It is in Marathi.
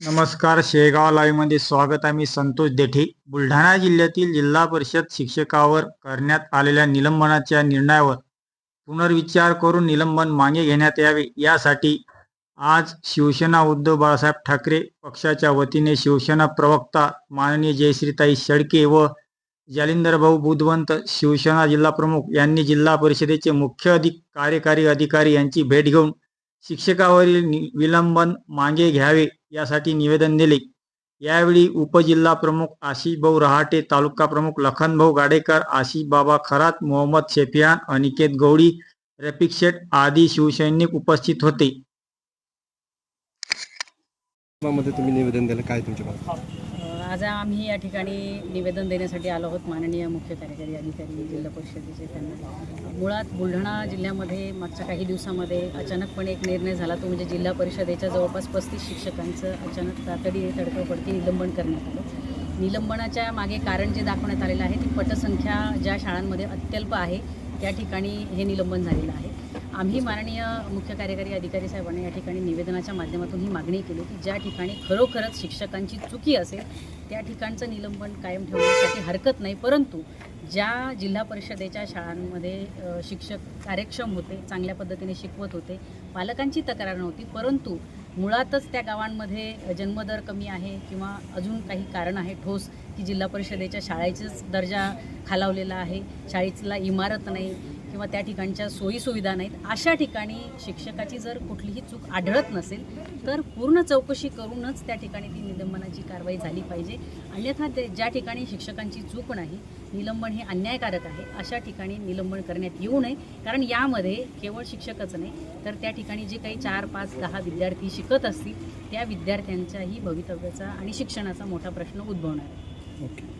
नमस्कार शेगाव लाईव्हमध्ये स्वागत आहे मी संतोष देठे. बुलढाणा जिल्ह्यातील जिल्हा परिषद शिक्षकावर करण्यात आलेल्या निलंबनाच्या निर्णयावर पुनर्विचार करून निलंबन मागे घेण्यात यावे यासाठी आज शिवसेना उद्धव बाळासाहेब ठाकरे पक्षाच्या वतीने शिवसेना प्रवक्ता माननीय जयश्रीताई शेळके व जालिंदर भाऊ बुधवंत शिवसेना जिल्हा प्रमुख यांनी जिल्हा परिषदेचे मुख्य अधिक कार्यकारी अधिकारी यांची भेट घेऊन शिक्षकावरील नि- विलंबन मागे घ्यावे यासाठी निवेदन दिले. यावेळी उपजिल्हा प्रमुख आशिषभाऊ रहाटे तालुका प्रमुख लखनभाऊ गाडेकर आशिष बाबा खरात मोहम्मद शेफियान अनिकेत गौडी रफिक शेठ आदी शिवसैनिक उपस्थित होते. मध्ये तुम्ही निवेदन दिलं काय तुमच्या आज आम्ही या ठिकाणी निवेदन देण्यासाठी आलो आहोत माननीय मुख्य कार्यकारी अधिकारी जिल्हा परिषदेचे त्यांना. मुळात बुलढाणा जिल्ह्यामध्ये मागच्या काही दिवसामध्ये अचानकपणे एक निर्णय झाला तो म्हणजे जिल्हा परिषदेच्या जवळपास पस्तीस शिक्षकांचं अचानक तातडीने तडकापडती निलंबन करण्यात आलं. निलंबनाच्या मागे कारण जे दाखवण्यात आलेलं आहे ती पटसंख्या ज्या शाळांमध्ये अत्यल्प आहे त्या ठिकाणी हे निलंबन झालेलं आहे. आम्ही माननीय मुख्य कार्यकारी अधिकारी साहेबांना या ठिकाणी निवेदनाच्या माध्यमातून ही मागणी केली की ज्या ठिकाणी खरोखरच शिक्षकांची चुकी असेल त्या ठिकाणचं निलंबन कायम ठेवण्यासाठी हरकत नाही. परंतु ज्या जिल्हा परिषदेच्या शाळांमध्ये शिक्षक कार्यक्षम होते चांगल्या पद्धतीने शिकवत होते पालकांची तक्रार नव्हती. परंतु मुळातच त्या गावांमध्ये जन्मदर कमी आहे किंवा अजून काही कारण आहे ठोस की जिल्हा परिषदेच्या शाळेचाच दर्जा खालावलेला आहे शाळेला इमारत नाही किंवा त्या ठिकाणच्या सोयीसुविधा नाहीत अशा ठिकाणी शिक्षकाची जर कुठलीही चूक आढळत नसेल तर पूर्ण चौकशी करूनच त्या ठिकाणी ती निलंबनाची कारवाई झाली पाहिजे. अन्यथा ते ज्या ठिकाणी शिक्षकांची चूक नाही निलंबन हे अन्यायकारक आहे अशा ठिकाणी निलंबन करण्यात येऊ नये. कारण यामध्ये केवळ शिक्षकच नाही तर त्या ठिकाणी जे काही चार पाच दहा विद्यार्थी शिकत असतील त्या विद्यार्थ्यांच्याही भवितव्याचा आणि शिक्षणाचा मोठा प्रश्न उद्भवणार आहे.